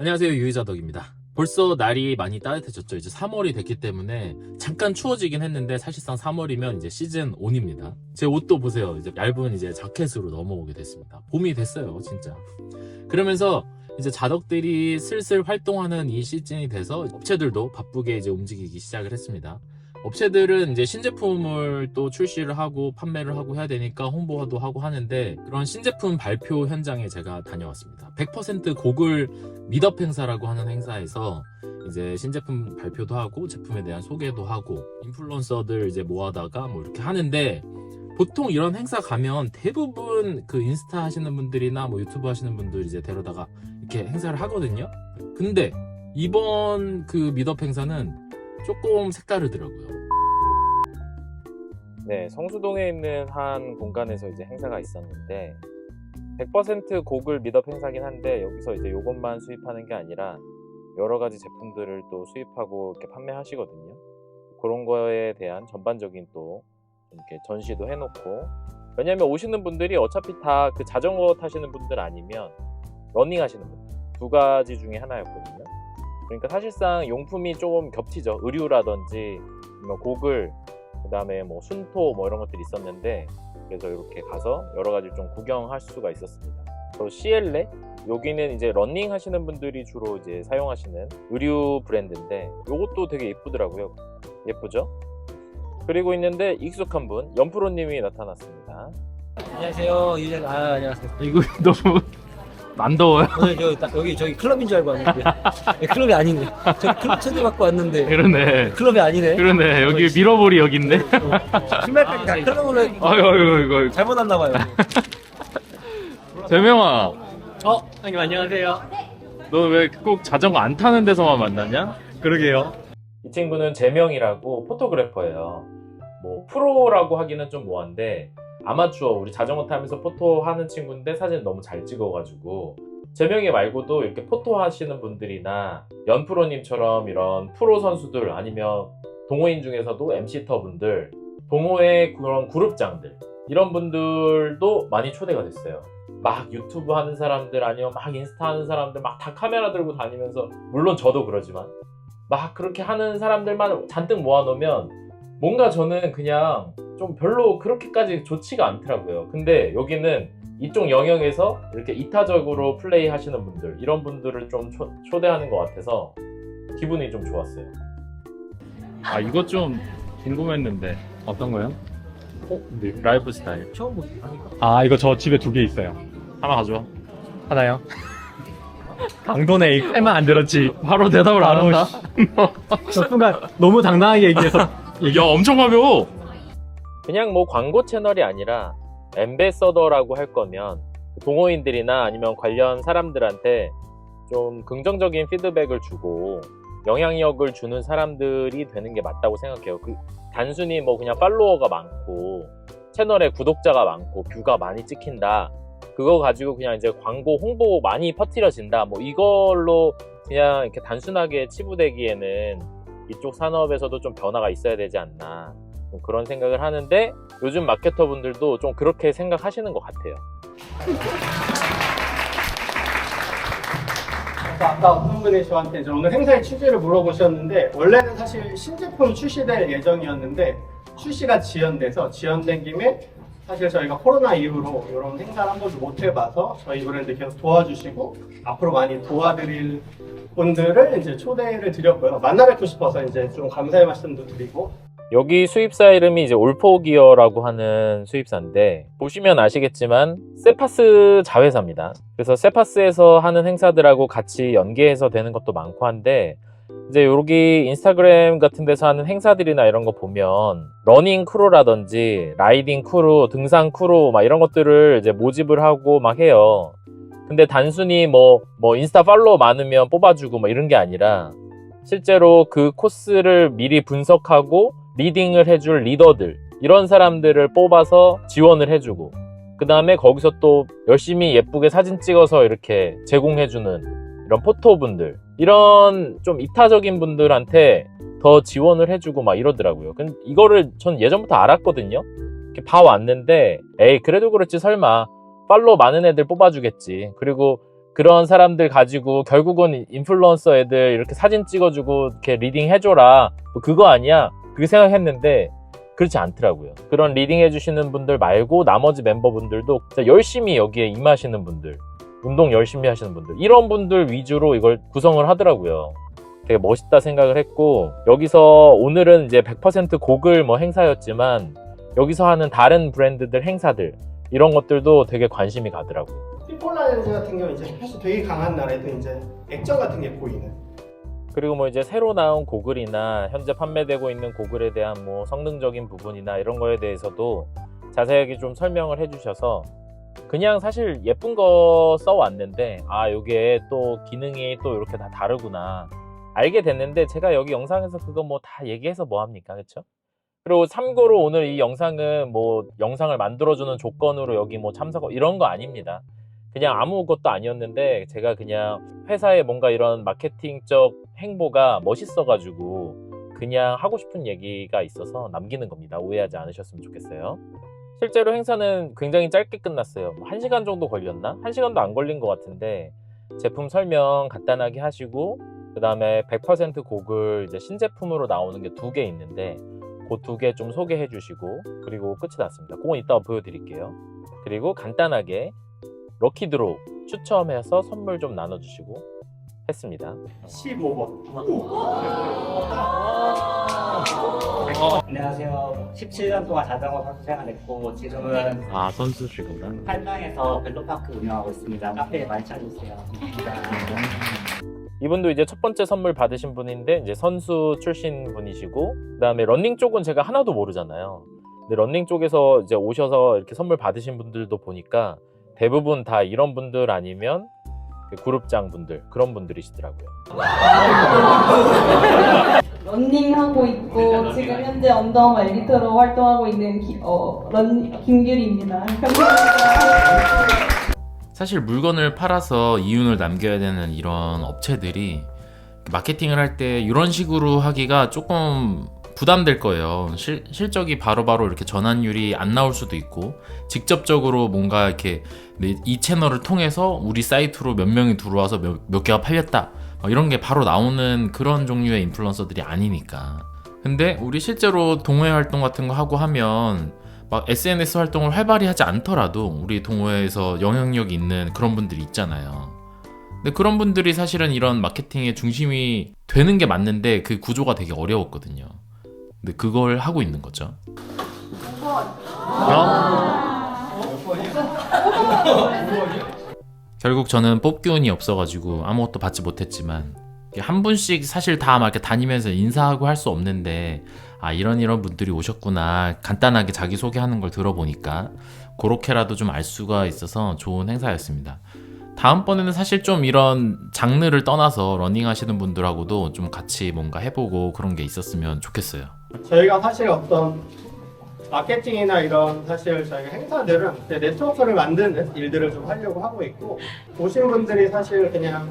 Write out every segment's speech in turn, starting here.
안녕하세요 유유자덕입니다. 벌써 날이 많이 따뜻해졌죠. 이제 3월이 됐기 때문에 잠깐 추워지긴 했는데 사실상 3월이면 이제 시즌 온입니다. 제 옷도 보세요. 이제 얇은 이제 자켓으로 넘어오게 됐습니다. 봄이 됐어요 진짜. 그러면서 이제 자덕들이 슬슬 활동하는 이 시즌이 돼서 업체들도 바쁘게 이제 움직이기 시작을 했습니다 업체들은 이제 신제품을 또 출시를 하고 판매를 하고 해야 되니까 홍보도 하고 하는데 그런 신제품 발표 현장에 제가 다녀왔습니다. 100% 고글 미덕 행사라고 하는 행사에서 이제 신제품 발표도 하고 제품에 대한 소개도 하고 인플루언서들 이제 모아다가 뭐 이렇게 하는데 보통 이런 행사 가면 대부분 그 인스타 하시는 분들이나 뭐 유튜브 하시는 분들 이제 데려다가 이렇게 행사를 하거든요. 근데 이번 그 미덕 행사는 조금 색다르더라고요. 네, 성수동에 있는 한 공간에서 이제 행사가 있었는데 100% 고글 미덕 행사긴 한데 여기서 이제 요것만 수입하는 게 아니라 여러 가지 제품들을 또 수입하고 이렇게 판매하시거든요. 그런 거에 대한 전반적인 또 이렇게 전시도 해놓고 왜냐면 오시는 분들이 어차피 다 그 자전거 타시는 분들 아니면 러닝 하시는 분들 두 가지 중에 하나였거든요. 그러니까 사실상 용품이 조금 겹치죠. 의류라든지 뭐 고글 그 다음에 뭐 순토 뭐 이런 것들이 있었는데 그래서 이렇게 가서 여러 가지 좀 구경할 수가 있었습니다. 그리고 시엘레 여기는 이제 러닝 하시는 분들이 주로 이제 사용하시는 의류 브랜드인데 이것도 되게 예쁘더라고요. 예쁘죠? 그리고 있는데 익숙한 분 연프로님이 나타났습니다. 안녕하세요. 유재 아 안녕하세요. 이거 너무 안 더워요? 오늘 저딱 여기 저기 클럽인 줄 알고 왔는데 네, 클럽이 아니네. 저 클럽 초대받고 왔는데 그러네. 클럽이 아니네. 그러네. 여기 미러볼이 여기 있네. 어, 신발까지 다 클럽으로 해- 아유, 아유. 잘못 왔나 봐요. 재명아, 어, 형님 안녕하세요. 너 왜 꼭 자전거 안 타는 데서만 만나냐? 그러게요. 이 친구는 재명이라고 포토그래퍼예요. 뭐 프로라고 하기는 좀 뭐한데 아마추어 우리 자전거 타면서 포토 하는 친구인데 사진 너무 잘 찍어가지고 재명이 말고도 이렇게 포토 하시는 분들이나 연프로님처럼 이런 프로 선수들 아니면 동호인 중에서도 MC터 분들 동호회 그런 그룹장들 이런 분들도 많이 초대가 됐어요. 막 유튜브 하는 사람들 아니면 막 인스타 하는 사람들 막 다 카메라 들고 다니면서 물론 저도 그러지만 막 그렇게 하는 사람들만 잔뜩 모아놓으면 뭔가 저는 그냥 좀 별로 그렇게까지 좋지가 않더라고요. 근데 여기는 이쪽 영역에서 이렇게 이타적으로 플레이 하시는 분들, 이런 분들을 좀 초, 초대하는 것 같아서 기분이 좀 좋았어요. 아, 이거 좀 궁금했는데. 어떤 거요? 어? 네, 라이프 스타일. 처음 보니까. 아 이거 저 집에 두 개 있어요. 하나 가져와. 하나요? 강도네 이 칼만 안 들었지. 바로 대답을 안 바로 한다. 저 순간 너무 당당하게 얘기해서 야, 엄청 가벼워. 그냥 뭐 광고 채널이 아니라 엠베서더라고 할 거면 동호인들이나 아니면 관련 사람들한테 좀 긍정적인 피드백을 주고 영향력을 주는 사람들이 되는 게 맞다고 생각해요. 그 단순히 뭐 그냥 팔로워가 많고 채널에 구독자가 많고 뷰가 많이 찍힌다. 그거 가지고 그냥 이제 광고 홍보 많이 퍼뜨려진다. 뭐 이걸로 그냥 이렇게 단순하게 치부되기에는 이쪽 산업에서도 좀 변화가 있어야 되지 않나. 좀 그런 생각을 하는데 요즘 마케터 분들도 좀 그렇게 생각하시는 것 같아요. 아까 분이 저한테 오늘 행사의 취지를 물어보셨는데 원래는 사실 신제품 출시될 예정이었는데 출시가 지연돼서 지연된 김에 사실 저희가 코로나 이후로 이런 행사를 한 번도 못 해봐서 저희 브랜드 계속 도와주시고 앞으로 많이 도와드릴 분들을 이제 초대를 드렸고요. 만나 뵙고 싶어서 이제 좀 감사의 말씀도 드리고 여기 수입사 이름이 이제 올포기어라고 하는 수입사인데 보시면 아시겠지만 세파스 자회사입니다. 그래서 세파스에서 하는 행사들하고 같이 연계해서 되는 것도 많고 한데 이제 여기 인스타그램 같은 데서 하는 행사들이나 이런 거 보면 러닝 크루라든지 라이딩 크루, 등산 크루 막 이런 것들을 이제 모집을 하고 막 해요. 근데 단순히 뭐, 뭐 인스타 팔로워 많으면 뽑아주고 뭐 이런 게 아니라 실제로 그 코스를 미리 분석하고 리딩을 해줄 리더들 이런 사람들을 뽑아서 지원을 해주고 그 다음에 거기서 또 열심히 예쁘게 사진 찍어서 이렇게 제공해주는 이런 포토분들 이런 좀 이타적인 분들한테 더 지원을 해주고 막 이러더라고요. 근데 이거를 전 예전부터 알았거든요. 이렇게 봐왔는데 에이 그래도 그렇지 설마 팔로우 많은 애들 뽑아주겠지. 그리고 그런 사람들 가지고 결국은 인플루언서 애들 이렇게 사진 찍어주고 이렇게 리딩 해줘라 뭐 그거 아니야 그렇게 생각했는데 그렇지 않더라고요 그런 리딩 해주시는 분들 말고 나머지 멤버분들도 열심히 여기에 임하시는 분들 운동 열심히 하시는 분들. 이런 분들 위주로 이걸 구성을 하더라고요. 되게 멋있다 생각을 했고 여기서 오늘은 이제 100% 고글 뭐 행사였지만 여기서 하는 다른 브랜드들 행사들 이런 것들도 되게 관심이 가더라고요. 피폴라렌즈 같은 경우 이제 사실 되게 강한 날에도 이제 액정 같은 게 보이는. 그리고 뭐 이제 새로 나온 고글이나 현재 판매되고 있는 고글에 대한 뭐 성능적인 부분이나 이런 거에 대해서도 자세하게 좀 설명을 해주셔서 그냥 사실 예쁜 거 써왔는데 아 요게 또 기능이 또 이렇게 다 다르구나 알게 됐는데 제가 여기 영상에서 그거 뭐 다 얘기해서 뭐 합니까 그쵸? 그리고 참고로 오늘 이 영상은 뭐 영상을 만들어주는 조건으로 여기 뭐 참석 이런 거 아닙니다. 그냥 아무것도 아니었는데 제가 그냥 회사에 뭔가 이런 마케팅적 행보가 멋있어가지고 그냥 하고 싶은 얘기가 있어서 남기는 겁니다. 오해하지 않으셨으면 좋겠어요. 실제로 행사는 굉장히 짧게 끝났어요. 뭐 1시간 정도 걸렸나? 1시간도 안 걸린 것 같은데 제품 설명 간단하게 하시고 그 다음에 100% 곡을 이제 신제품으로 나오는 게 두 개 있는데 그 두 개 좀 소개해 주시고 그리고 끝이 났습니다. 그건 이따가 보여드릴게요. 그리고 간단하게 럭키드로 추첨해서 선물 좀 나눠주시고 했습니다. 15번. 안녕하세요. 17년 동안 자전거 선수 생활했고 지금은 아 선수시구나. 팔당에서 벨로파크 운영하고 있습니다. 카페에 많이 찾으세요. 이분도 이제 첫 번째 선물 받으신 분인데 이제 선수 출신 분이시고 그다음에 런닝 쪽은 제가 하나도 모르잖아요. 근데 런닝 쪽에서 이제 오셔서 이렇게 선물 받으신 분들도 보니까 대부분 다 이런 분들 아니면 그 그룹장 분들 그런 분들이시더라고요. 런닝하고 있고 지금 현재 언더아머 엘리트로 활동하고 있는 기, 어, 런, 김규리입니다. 사실 물건을 팔아서 이윤을 남겨야 되는 이런 업체들이 마케팅을 할 때 이런 식으로 하기가 조금 부담될 거예요. 실, 실적이 바로 바로 이렇게 전환율이 안 나올 수도 있고 직접적으로 뭔가 이렇게 내- 이 채널을 통해서 우리 사이트로 몇 명이 들어와서 몇, 몇 개가 팔렸다 막 이런 게 바로 나오는 그런 종류의 인플루언서들이 아니니까. 근데 우리 실제로 동호회 활동 같은 거 하고 하면 막 SNS 활동을 활발히 하지 않더라도 우리 동호회에서 영향력 있는 그런 분들이 있잖아요. 근데 그런 분들이 사실은 이런 마케팅의 중심이 되는 게 맞는데 그 구조가 되게 어려웠거든요. 근데 그걸 하고 있는 거죠. 결국 저는 뽑기 운이 없어가지고 아무것도 받지 못했지만 한 분씩 사실 다 막 이렇게 다니면서 인사하고 할 수 없는데 아 이런 이런 분들이 오셨구나 간단하게 자기 소개하는 걸 들어보니까 그렇게라도 좀 알 수가 있어서 좋은 행사였습니다. 다음번에는 사실 좀 이런 장르를 떠나서 러닝 하시는 분들하고도 좀 같이 뭔가 해보고 그런 게 있었으면 좋겠어요. 저희가 사실 어떤 마케팅이나 이런 사실 저희가 행사들은 이제 네트워크를 만드는 일들을 좀 하려고 하고 있고 오신 분들이 사실 그냥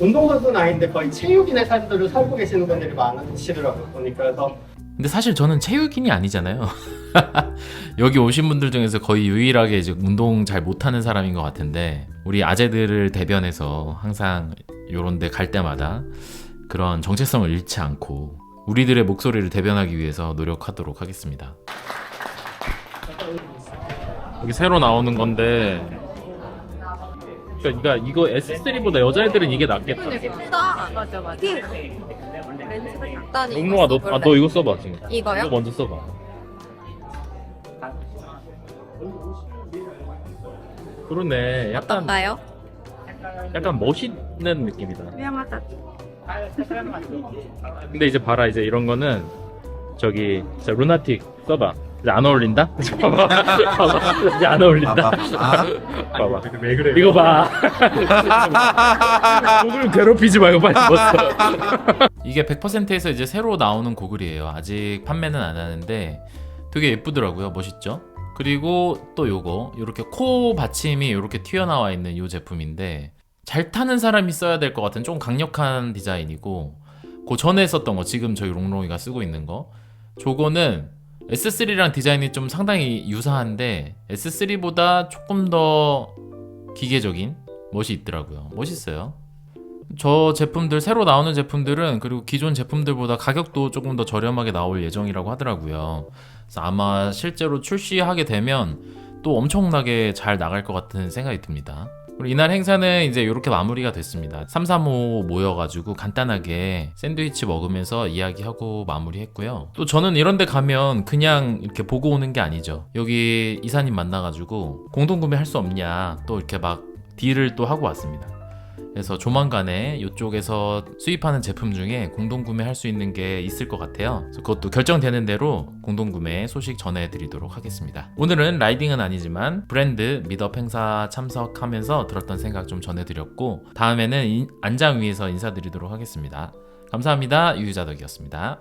운동선수는 아닌데 거의 체육인의 삶들을 살고 계시는 분들이 많으시더라고요 보니까 그래서 근데 사실 저는 체육인이 아니잖아요. 여기 오신 분들 중에서 거의 유일하게 이제 운동 잘 못하는 사람인 것 같은데 우리 아재들을 대변해서 항상 요런 데 갈 때마다 그런 정체성을 잃지 않고 우리들의 목소리를 대변하기 위해서 노력하도록 하겠습니다. 여기 새로 나오는 건데 그러니까 이거 S3보다 여자애들은 이게 낫겠다. 예쁘다. 맞아 맞아. 렌즈가 작다니. 용롱아 너, 아, 너 이거 써봐 지금. 이거요? 이거 먼저 써봐. 그러네. 약간 어떤가요? 약간 멋있는 느낌이다. 위험하다. 근데 이제 봐라 이제 이런 거는 저기 진짜 루나틱 써봐. 이제 안 어울린다? 봐봐. 봐봐. 이제 안 어울린다. 봐봐. 왜 그래? 이거 봐. 고글 괴롭히지 말고 빨리 벗어. 이게 100%에서 이제 새로 나오는 고글이에요. 아직 판매는 안 하는데 되게 예쁘더라고요. 멋있죠? 그리고 또 요거 이렇게 코 받침이 이렇게 튀어나와 있는 이 제품인데 잘 타는 사람이 써야 될 것 같은 좀 강력한 디자인이고 그 전에 썼던 거 지금 저희 롱롱이가 쓰고 있는 거 저거는 S3랑 디자인이 좀 상당히 유사한데 S3보다 조금 더 기계적인 멋이 있더라고요. 멋있어요. 저 제품들 새로 나오는 제품들은 그리고 기존 제품들보다 가격도 조금 더 저렴하게 나올 예정이라고 하더라고요. 그래서 아마 실제로 출시하게 되면 또 엄청나게 잘 나갈 것 같은 생각이 듭니다. 이날 행사는 이제 이렇게 마무리가 됐습니다. 335 모여가지고 간단하게 샌드위치 먹으면서 이야기하고 마무리했고요. 또 저는 이런 데 가면 그냥 이렇게 보고 오는 게 아니죠. 여기 이사님 만나가지고 공동구매 할 수 없냐 또 이렇게 막 딜을 또 하고 왔습니다. 그래서 조만간에 이쪽에서 수입하는 제품 중에 공동 구매 할 수 있는 게 있을 것 같아요. 그것도 결정되는 대로 공동 구매 소식 전해드리도록 하겠습니다. 오늘은 라이딩은 아니지만 브랜드 미덕 행사 참석하면서 들었던 생각 좀 전해드렸고 다음에는 인- 안장 위에서 인사드리도록 하겠습니다. 감사합니다. 유유자덕이었습니다.